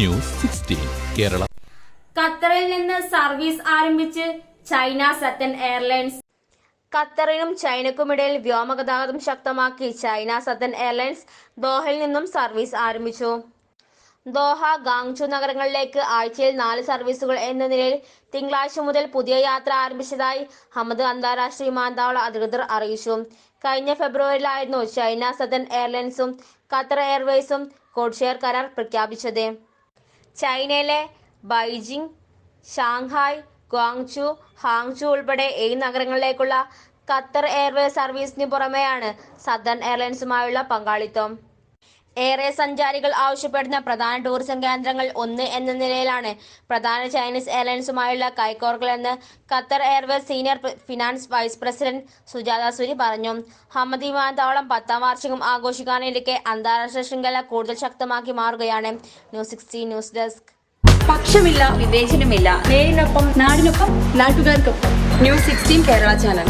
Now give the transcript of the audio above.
News sixteen Kerala. ഖത്തറിൽ നിന്ന് service ആരംഭിച്ച് ചൈന സത്തൻ എയർലൈൻസ്. ഖത്തറിനും ചൈനക്കുമിടയിൽ വ്യോമഗതാഗതം ശക്തമാക്കി ചൈന സത്തൻ എയർലൈൻസ് ദോഹയിൽ നിന്നും സർവീസ് ആരംഭിച്ചു. ദോഹ ഗാങ്ചു നഗരങ്ങളിലേക്ക് ആഴ്ചയിൽ നാല് സർവീസുകൾ എന്ന നിലയിൽ തിങ്കളാഴ്ച മുതൽ പുതിയ യാത്ര ആരംഭിച്ചതായി ഹമദ് അന്താരാഷ്ട്ര വിമാനത്താവള അധികൃതർ അറിയിച്ചു. കഴിഞ്ഞ ഫെബ്രുവരിയിലായിരുന്നു ചൈന സദൻ എയർലൈൻസും ഖത്തർ എയർവേസും കോഡ് ഷെയർ കരാർ പ്രഖ്യാപിച്ചത്. ചൈനയിലെ ബൈജിംഗ് ഷാങ്ഹായ് ഗ്വാങ്ചു ഹാങ്ചു ഉൾപ്പെടെ ഏഴ് നഗരങ്ങളിലേക്കുള്ള ഖത്തർ എയർവേസ് സർവീസിന് പുറമെയാണ് സദൺ എയർലൈൻസുമായുള്ള പങ്കാളിത്തം. ഏറെ സഞ്ചാരികൾ ആവശ്യപ്പെടുന്ന പ്രധാന ടൂറിസം കേന്ദ്രങ്ങൾ ഒന്ന് എന്ന നിലയിലാണ്. പ്രധാന ചൈനീസ് എയർലൈൻസുമായുള്ള കൈക്കോർക്കലെന്ന് Qatar Airways senior finance vice president Sujata Suri പറഞ്ഞു. ഹമദ് വിമാനത്താവളം പത്താം വാർഷികം ആഘോഷിക്കാനിരിക്കെ അന്താരാഷ്ട്ര ശൃംഖല കൂടുതൽ ശക്തമാക്കി മാറുകയാണ്. News sixty news desk. പക്ഷമില്ല വിവേചനമില്ല. നേരിനൊപ്പം നാടിനൊപ്പം നാട്ടുകാർക്കൊപ്പം. News sixteen Kerala channel.